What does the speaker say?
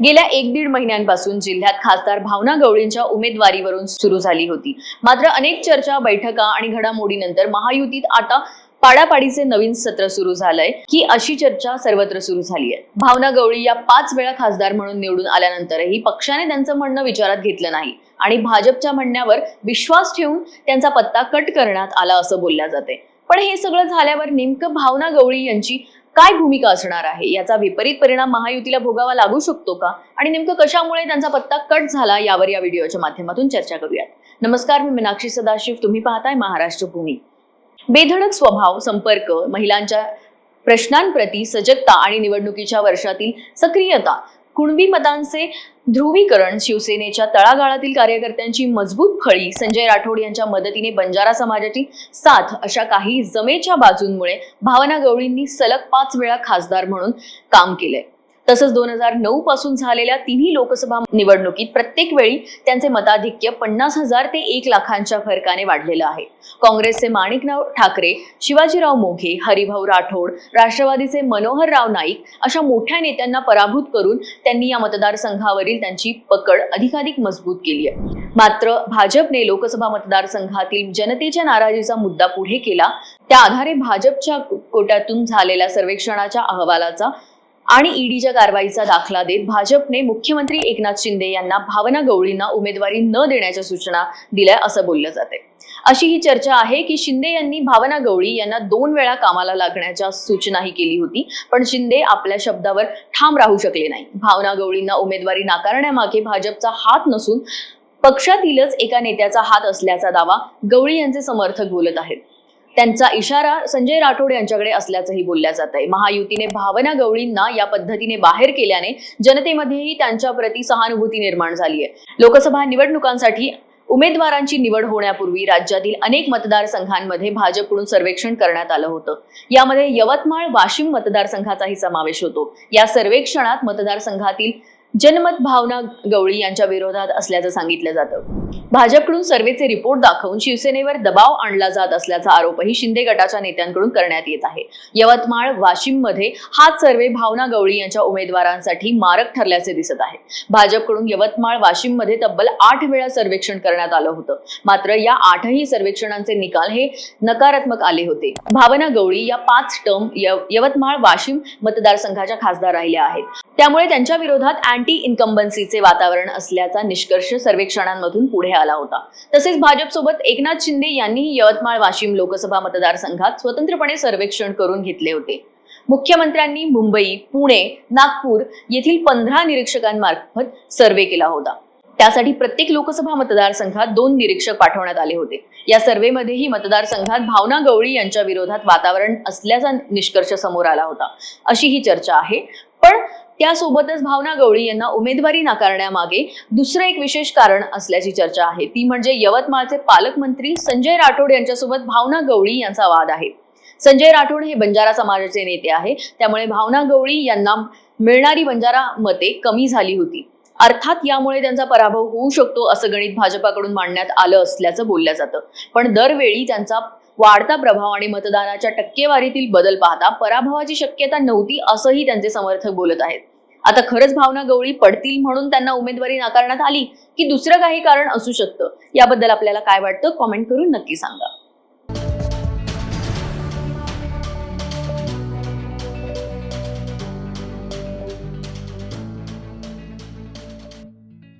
गेल्या एक दीड महिन्यांपासून जिल्ह्यात खासदार भावना गवळींच्या उमेदवारीवरून सुरू झाली होती. मात्र अनेक चर्चा बैठका आणि घडामोडीनंतर महायुतीत आता पाडापाडीचे नवीन सत्र सुरू झालंय. की अशी चर्चा सर्वत्र सुरू झाली आहे भावना गवळी या पाच वेळा खासदार म्हणून निवडून आल्यानंतरही पक्षाने त्यांचं म्हणणं विचारात घेतलं नाही आणि भाजपच्या म्हणण्यावर विश्वास ठेवून त्यांचा पत्ता कट करण्यात आला असं बोलल्या जाते पण हे सगळं झाल्यावर नेमकं भावना गवळी यांची काय भूमिका असणार आहे? याचा विपरीत परिणाम महायुतीला भोगावा लागू शकतो का? आणि नेमकं कशामुळे त्यांचा पत्ता कट झाला यावर या व्हिडिओच्या माध्यमातून चर्चा करूयात. नमस्कार मी मीनाक्षी सदाशिव. तुम्ही पाहताय महाराष्ट्र भूमी. बेधडक स्वभाव संपर्क महिलांच्या प्रश्नांप्रती सजगता आणि निवडणुकीच्या वर्षातील सक्रियता कुणबी मतांचे ध्रुवीकरण शिवसेनेच्या तळागाळातील कार्यकर्त्यांची मजबूत फळी संजय राठोड यांच्या मदतीने बंजारा समाजाची साथ अशा काही जमेच्या बाजूंमुळे भावना गवळींनी सलग पाच वेळा खासदार म्हणून काम केलंय. तसंच दोन हजार नऊ पासून झालेल्या तिन्ही लोकसभा निवडणुकीत प्रत्येक वेळी त्यांचे मताधिक्य पन्नास हजार ते एक लाखांच्या फरकाने वाढलेलं आहे. काँग्रेसचे माणिकराव ठाकरे शिवाजीराव मोघे हरिभाऊ राठोड राष्ट्रवादीचे मनोहरराव नाईक अशा मोठ्या नेत्यांना पराभूत करून त्यांनी या मतदारसंघावरील त्यांची पकड अधिकाधिक मजबूत केली आहे. मात्र भाजपने लोकसभा मतदारसंघातील जनतेच्या नाराजीचा मुद्दा पुढे केला. त्या आधारे भाजपच्या कोट्यातून झालेल्या सर्वेक्षणाच्या अहवालाचा आणि ईडीच्या कारवाईचा दाखला देत भाजपने मुख्यमंत्री एकनाथ शिंदे यांना भावना गवळींना उमेदवारी न देण्याच्या सूचना दिल्या असं बोललं जाते अशी ही चर्चा आहे की शिंदे यांनी भावना गवळी यांना दोन वेळा कामाला लागण्याच्या सूचनाही केली होती पण शिंदे आपल्या शब्दावर ठाम राहू शकले नाही. भावना गवळींना उमेदवारी नाकारण्यामागे भाजपचा हात नसून पक्षातीलच एका नेत्याचा हात असल्याचा दावा गवळी यांचे समर्थक बोलत आहेत. त्यांचा इशारा संजय राठोड यांच्याकडे असल्याचंही बोलल्या जात आहे. महायुतीने भावना गवळींना या पद्धतीने बाहेर केल्याने जनतेमध्येही त्यांच्या प्रती सहानुभूती निर्माण झाली आहे. लोकसभा निवडणुकांसाठी उमेदवारांची निवड होण्यापूर्वी राज्यातील अनेक मतदारसंघांमध्ये भाजपकडून सर्वेक्षण करण्यात आलं होतं. यामध्ये यवतमाळ वाशिम मतदारसंघाचाही समावेश होतो. या सर्वेक्षणात मतदारसंघातील जनमत भावना गवळी यांच्या विरोधात असल्याचं सांगितलं जातं. भाजपकडून सर्वेचे रिपोर्ट दाखवून शिवसेनेवर दबाव आणला जात असल्याचा आरोपही शिंदे गटाच्या नेत्यांकडून करण्यात येत आहे. यवतमाळ वाशिममध्ये हाच सर्वे भावना गवळी यांच्या उमेदवारांसाठी मारक ठरल्याचे दिसत आहे. भाजपकडून यवतमाळ वाशिममध्ये तब्बल आठ वेळा सर्वेक्षण करण्यात आलं होतं. मात्र या आठही सर्वेक्षणांचे निकाल हे नकारात्मक आले होते. भावना गवळी या पाच टर्म यवतमाळ वाशिम मतदारसंघाच्या खासदार राहिल्या आहेत. त्यामुळे त्यांच्या विरोधात अँटी इन्कम्बन्सीचे वातावरण असल्याचा निष्कर्ष सर्वेक्षणांमधून पुढे पुढे आला होता. तसेच भाजपसोबत एकनाथ शिंदे यांनीही यवतमाळ वाशिम लोकसभा मतदारसंघात स्वतंत्रपणे सर्वेक्षण करून घेतले होते. मुख्यमंत्र्यांनी मुंबई पुणे नागपूर येथील पंधरा निरीक्षकांमार्फत सर्वे केला होता. त्यासाठी प्रत्येक लोकसभा मतदारसंघात दोन निरीक्षक पाठवण्यात आले होते. या सर्व्हेमध्येही मतदारसंघात भावना गवळी यांच्या विरोधात वातावरण असल्याचा निष्कर्ष समोर आला होता. अशी ही चर्चा आहे. त्यासोबतच भावना गवळी यांना उमेदवारी नाकारण्यामागे दुसरं एक विशेष कारण असल्याची चर्चा आहे. ती म्हणजे यवतमाळचे पालकमंत्री संजय राठोड यांच्यासोबत भावना गवळी यांचा वाद आहे. संजय राठोड हे बंजारा समाजाचे नेते आहे. त्यामुळे भावना गवळी यांना मिळणारी बंजारा मते कमी झाली होती. अर्थात यामुळे त्यांचा पराभव होऊ शकतो असं गणित भाजपाकडून मांडण्यात आलं असल्याचं बोललं जातं. पण दरवेळी त्यांचा वाढता प्रभाव आणि मतदानाच्या टक्केवारीतील बदल पाहता पराभवाची शक्यता नव्हती असंही त्यांचे समर्थक बोलत आहेत. आता खरंच भावना गवळी पडतील म्हणून त्यांना उमेदवारी नाकारण्यात आली की दुसरं काही कारण असू शकतं. याबद्दल आपल्याला काय वाटतं? कॉमेंट करून नक्की सांगा.